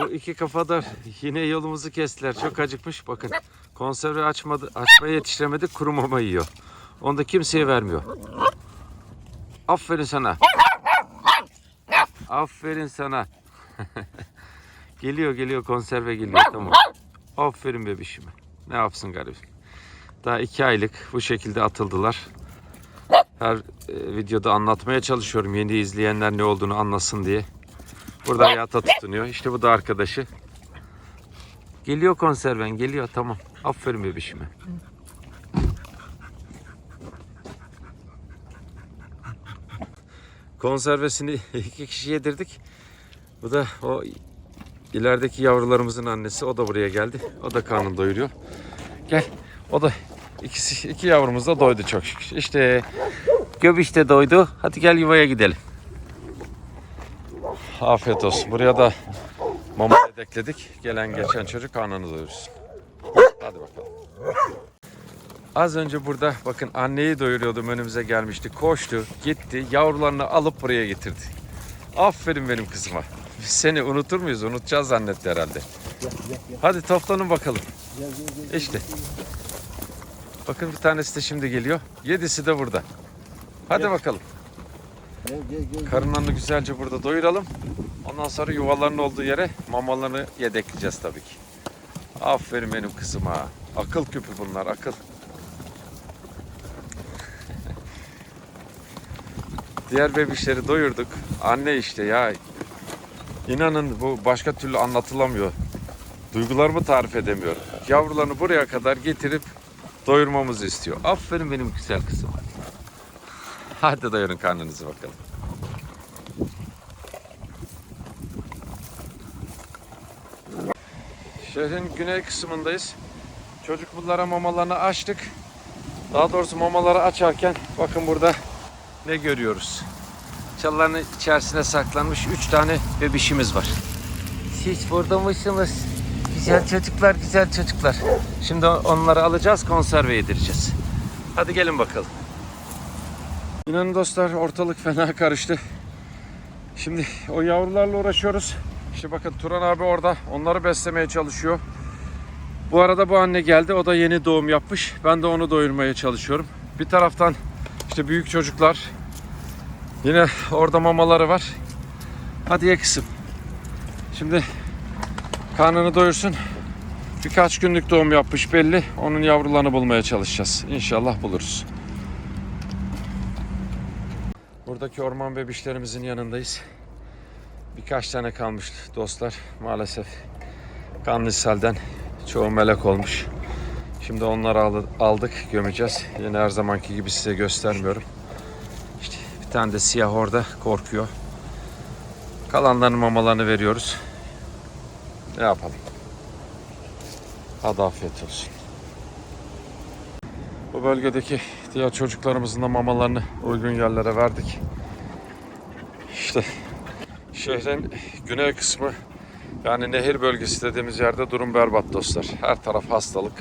Bu iki kafadar yine yolumuzu kestiler. Çok acıkmış. Bakın konserve açmadı, açmaya yetiştiremedi. Kuru mama yiyor. Onu da kimseye vermiyor. Aferin sana. Aferin sana. geliyor geliyor konserve geliyor tamam. Aferin bebişime. Ne yapsın garip. Daha iki aylık bu şekilde atıldılar. Her e, videoda anlatmaya çalışıyorum yeni izleyenler ne olduğunu anlasın diye. Burada hayata tutunuyor. İşte bu da arkadaşı. Geliyor konserven geliyor tamam. Aferin bebişime. Konservesini iki kişi yedirdik. Bu da o ilerideki yavrularımızın annesi. O da buraya geldi. O da karnını doyuruyor. Gel. O da ikisi iki yavrumuz da doydu çok şükür. İşte göbiş de doydu. Hadi gel yuvaya gidelim. Afiyet olsun. Buraya da mama yedekledik. Gelen geçen çocuk karnını doyursun. Hadi bakalım. Az önce burada bakın anneyi doyuruyordum önümüze gelmişti. Koştu, gitti, yavrularını alıp buraya getirdi. Aferin benim kızıma. Biz seni unutur muyuz? Unutacağız zannetti herhalde. Hadi toplanın bakalım. İşte. Bakın bir tanesi de şimdi geliyor. Yedisi de burada. Hadi bakalım. Karınlarını güzelce burada doyuralım. Ondan sonra yuvalarının olduğu yere mamalarını yedekleyeceğiz tabii ki. Aferin benim kızıma. Akıl küpü bunlar akıl. Diğer bebişleri doyurduk. Anne işte ya. İnanın bu başka türlü anlatılamıyor. Duygularımı tarif edemiyorum. Yavrularını buraya kadar getirip doyurmamızı istiyor. Aferin benim güzel kızıma. Hadi doyurun karnınızı bakalım. Şehrin güney kısmındayız. Çocuk bunlara mamalarını açtık. Daha doğrusu mamaları açarken bakın burada ne görüyoruz. Çalıların içerisine saklanmış 3 tane bebişimiz var. Siz burada mısınız? Güzel çocuklar, güzel çocuklar. Şimdi onları alacağız, konserve yedireceğiz. Hadi gelin bakalım. İnanın dostlar ortalık fena karıştı. Şimdi o yavrularla uğraşıyoruz. İşte bakın Turan abi orada. Onları beslemeye çalışıyor. Bu arada bu anne geldi. O da yeni doğum yapmış. Ben de onu doyurmaya çalışıyorum. Bir taraftan işte büyük çocuklar. Yine orada mamaları var. Hadi ye kızım. Şimdi karnını doyursun. Birkaç günlük doğum yapmış belli. Onun yavrularını bulmaya çalışacağız. İnşallah buluruz. Buradaki orman bebişlerimizin yanındayız. Birkaç tane kalmış dostlar. Maalesef kanlı ishalden çoğu melek olmuş. Şimdi onları al- aldık, gömeceğiz. Yine her zamanki gibi size göstermiyorum. İşte bir tane de siyah orada korkuyor. Kalanların mamalarını veriyoruz. Ne yapalım? Hadi afiyet olsun. Bu bölgedeki diğer çocuklarımızın da mamalarını uygun yerlere verdik. İşte şehrin güney kısmı yani nehir bölgesi dediğimiz yerde durum berbat dostlar. Her taraf hastalık.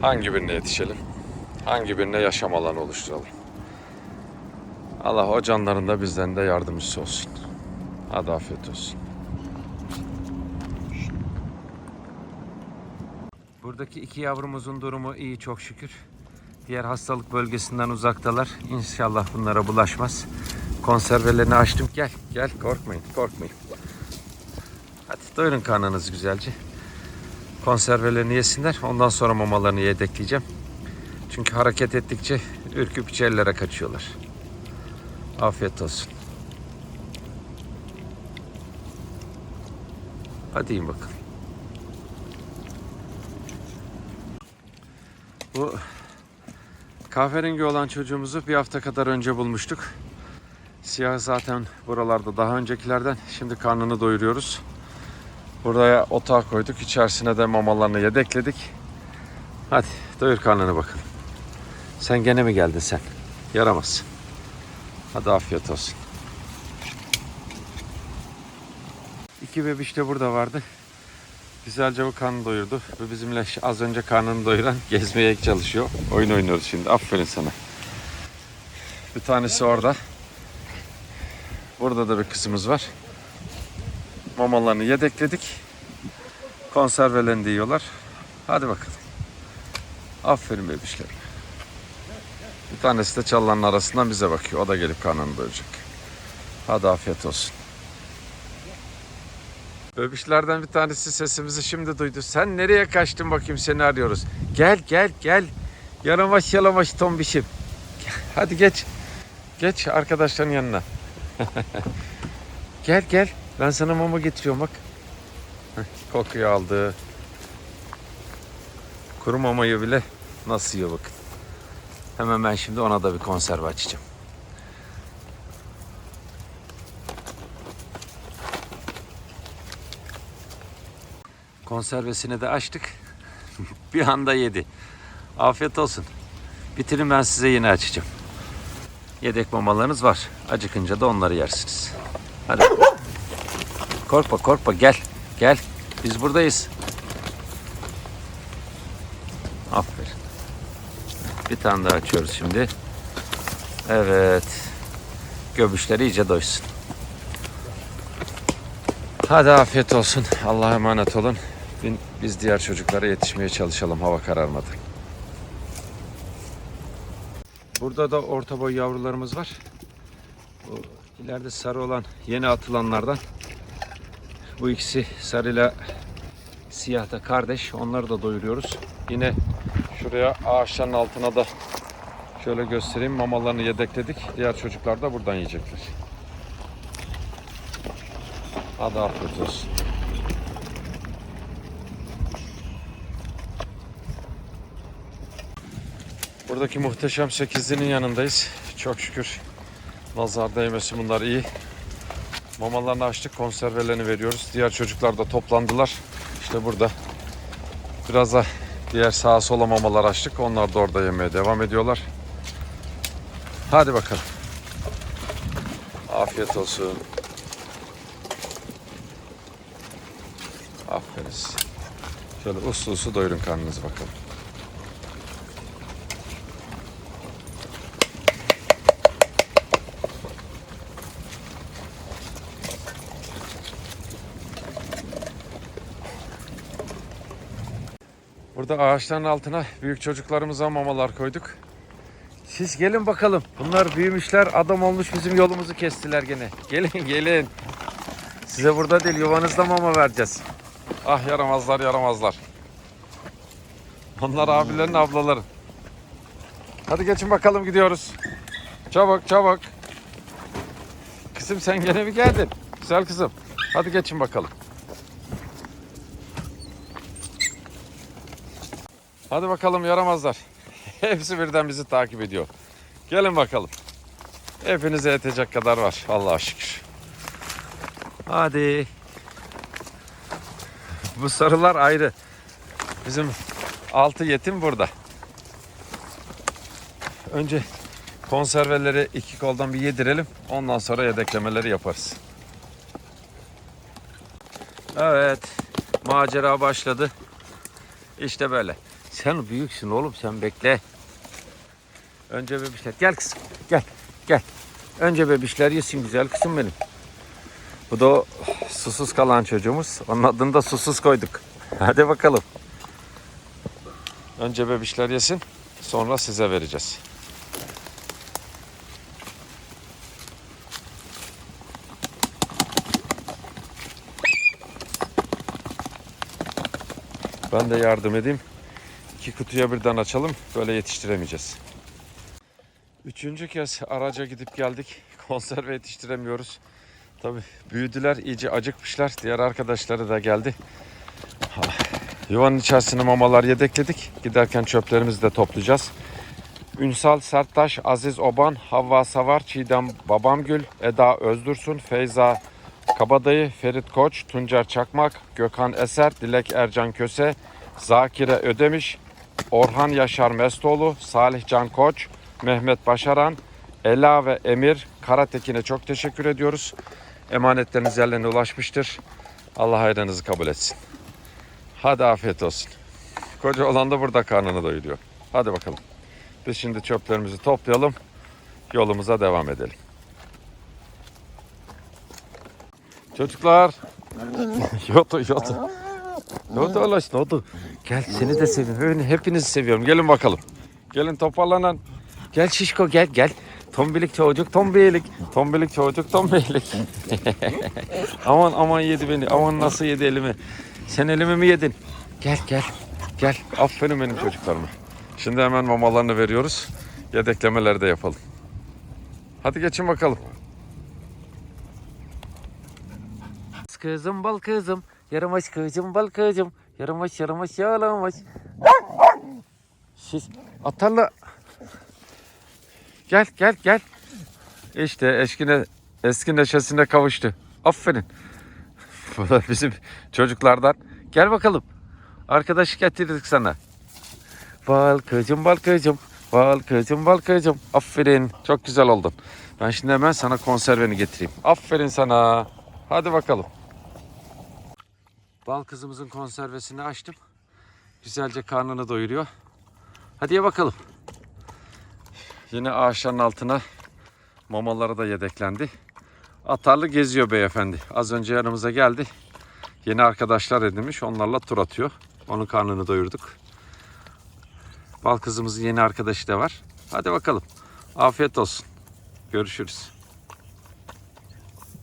Hangi birine yetişelim? Hangi birine yaşam alanı oluşturalım? Allah o canların da bizden de yardımcısı olsun. Hadi afiyet olsun. Buradaki iki yavrumuzun durumu iyi çok şükür. Diğer hastalık bölgesinden uzaktalar. İnşallah bunlara bulaşmaz. Konservelerini açtım. Gel, gel korkmayın, korkmayın. Hadi doyurun karnınızı güzelce. Konservelerini yesinler. Ondan sonra mamalarını yedekleyeceğim. Çünkü hareket ettikçe ürküp içerilere kaçıyorlar. Afiyet olsun. Hadi yiyin bakalım. Bu kahverengi olan çocuğumuzu bir hafta kadar önce bulmuştuk. Siyah zaten buralarda daha öncekilerden. Şimdi karnını doyuruyoruz. Buraya otağı koyduk. İçerisine de mamalarını yedekledik. Hadi doyur karnını bakalım. Sen gene mi geldin sen? Yaramaz. Hadi afiyet olsun. İki bebiş de burada vardı. Güzelce bu karnını doyurdu. Bu bizimle az önce karnını doyuran gezmeye çalışıyor. Oyun oynuyoruz şimdi. Aferin sana. Bir tanesi orada. Burada da bir kızımız var. Mamalarını yedekledik. Konservelerini de yiyorlar. Hadi bakalım. Aferin bebişlerim. Bir tanesi de çalıların arasından bize bakıyor. O da gelip karnını doyuracak. Hadi afiyet olsun. Bebişlerden bir tanesi sesimizi şimdi duydu. Sen nereye kaçtın bakayım seni arıyoruz. Gel gel gel. Yaramaş yalamaş tombişim. Hadi geç. Geç arkadaşların yanına. gel gel. Ben sana mama getiriyorum bak. Kokuyu aldı. Kuru mamayı bile nasıl yiyor bakın. Hemen ben şimdi ona da bir konserve açacağım. Konservesini de açtık. bir anda yedi. Afiyet olsun. Bitirin ben size yine açacağım. Yedek mamalarınız var. Acıkınca da onları yersiniz. Hadi. Korkma korkma gel. Gel. Biz buradayız. Aferin. Bir tane daha açıyoruz şimdi. Evet. Göbüşleri iyice doysun. Hadi afiyet olsun. Allah'a emanet olun. Biz diğer çocuklara yetişmeye çalışalım hava kararmadan. Burada da orta boy yavrularımız var. Bu ileride sarı olan yeni atılanlardan. Bu ikisi sarıyla siyah da kardeş. Onları da doyuruyoruz. Yine şuraya ağaçların altına da şöyle göstereyim. Mamalarını yedekledik. Diğer çocuklar da buradan yiyecekler. Hadi afiyet olsun. Buradaki muhteşem sekizlinin yanındayız. Çok şükür nazar değmesin bunlar iyi. Mamalarını açtık, konservelerini veriyoruz. Diğer çocuklar da toplandılar. İşte burada. Biraz da diğer sağa sola mamalar açtık. Onlar da orada yemeye devam ediyorlar. Hadi bakalım. Afiyet olsun. Aferin. Şöyle uslu uslu doyurun karnınızı bakalım. Burada ağaçların altına büyük çocuklarımıza mamalar koyduk. Siz gelin bakalım. Bunlar büyümüşler, adam olmuş bizim yolumuzu kestiler gene. Gelin gelin. Size burada değil yuvanızda mama vereceğiz. Ah yaramazlar yaramazlar. Onlar abilerin ablaların. Hadi geçin bakalım gidiyoruz. Çabuk çabuk. Kızım sen gene mi geldin? Güzel kızım. Hadi geçin bakalım. Hadi bakalım yaramazlar. Hepsi birden bizi takip ediyor. Gelin bakalım. Hepinize yetecek kadar var. Allah'a şükür. Hadi. Bu sarılar ayrı. Bizim altı yetim burada. Önce konserveleri iki koldan bir yedirelim. Ondan sonra yedeklemeleri yaparız. Evet. Macera başladı. İşte böyle. Sen büyüksün oğlum sen bekle. Önce bebişler. Gel kızım. Gel. Gel. Önce bebişler yesin güzel kızım benim. Bu da o susuz kalan çocuğumuz. Onun adını da susuz koyduk. Hadi bakalım. Önce bebişler yesin. Sonra size vereceğiz. Ben de yardım edeyim. İki kutuya birden açalım. Böyle yetiştiremeyeceğiz. Üçüncü kez araca gidip geldik. Konserve yetiştiremiyoruz. Tabi büyüdüler, iyice acıkmışlar. Diğer arkadaşları da geldi. Ah, Yuvanın içerisine mamalar yedekledik. Giderken çöplerimizi de toplayacağız. Ünsal Serttaş, Aziz Oban, Havva Savar, Çiğdem Babamgül, Eda Özdursun, Feyza Kabadayı, Ferit Koç, Tuncer Çakmak, Gökhan Eser, Dilek Ercan Köse, Zakire Ödemiş, Orhan Yaşar Mestoğlu, Salih Can Koç, Mehmet Başaran, Ela ve Emir Karatekin'e çok teşekkür ediyoruz. Emanetleriniz yerlerine ulaşmıştır. Allah hayrınızı kabul etsin. Hadi afiyet olsun. Koca olan da burada karnını doyuruyor. Hadi bakalım. Biz şimdi çöplerimizi toplayalım. Yolumuza devam edelim. Çocuklar Yotu yotu. Yotu ulaş yotu. Gel seni de seviyorum. Hepinizi seviyorum. Gelin bakalım. Gelin toparlanın. Gel şişko gel gel. Tombilik çocuk tombilik. Tombilik çocuk tombilik. aman aman yedi beni. Aman nasıl yedi elimi. Sen elimi mi yedin? Gel gel. Gel. Aferin benim çocuklarıma. Şimdi hemen mamalarını veriyoruz. Yedeklemeleri de yapalım. Hadi geçin bakalım. Kızım bal kızım, yaramaş kızım bal kızım, yaramaş yaramaş yalamaş. Siz atarla. Gel gel gel. İşte eşkine, eski neşesine kavuştu. Aferin. Bu da bizim çocuklardan. Gel bakalım. Arkadaş getirdik sana. Bal kızım bal kızım. Bal kızım bal kızım. Aferin. Çok güzel oldun. Ben şimdi hemen sana konserveni getireyim. Aferin sana. Hadi bakalım. Bal kızımızın konservesini açtım. Güzelce karnını doyuruyor. Hadi ye bakalım. Yine ağaçların altına mamaları da yedeklendi. Atarlı geziyor beyefendi. Az önce yanımıza geldi. Yeni arkadaşlar edinmiş. Onlarla tur atıyor. Onun karnını doyurduk. Bal kızımızın yeni arkadaşı da var. Hadi bakalım. Afiyet olsun. Görüşürüz.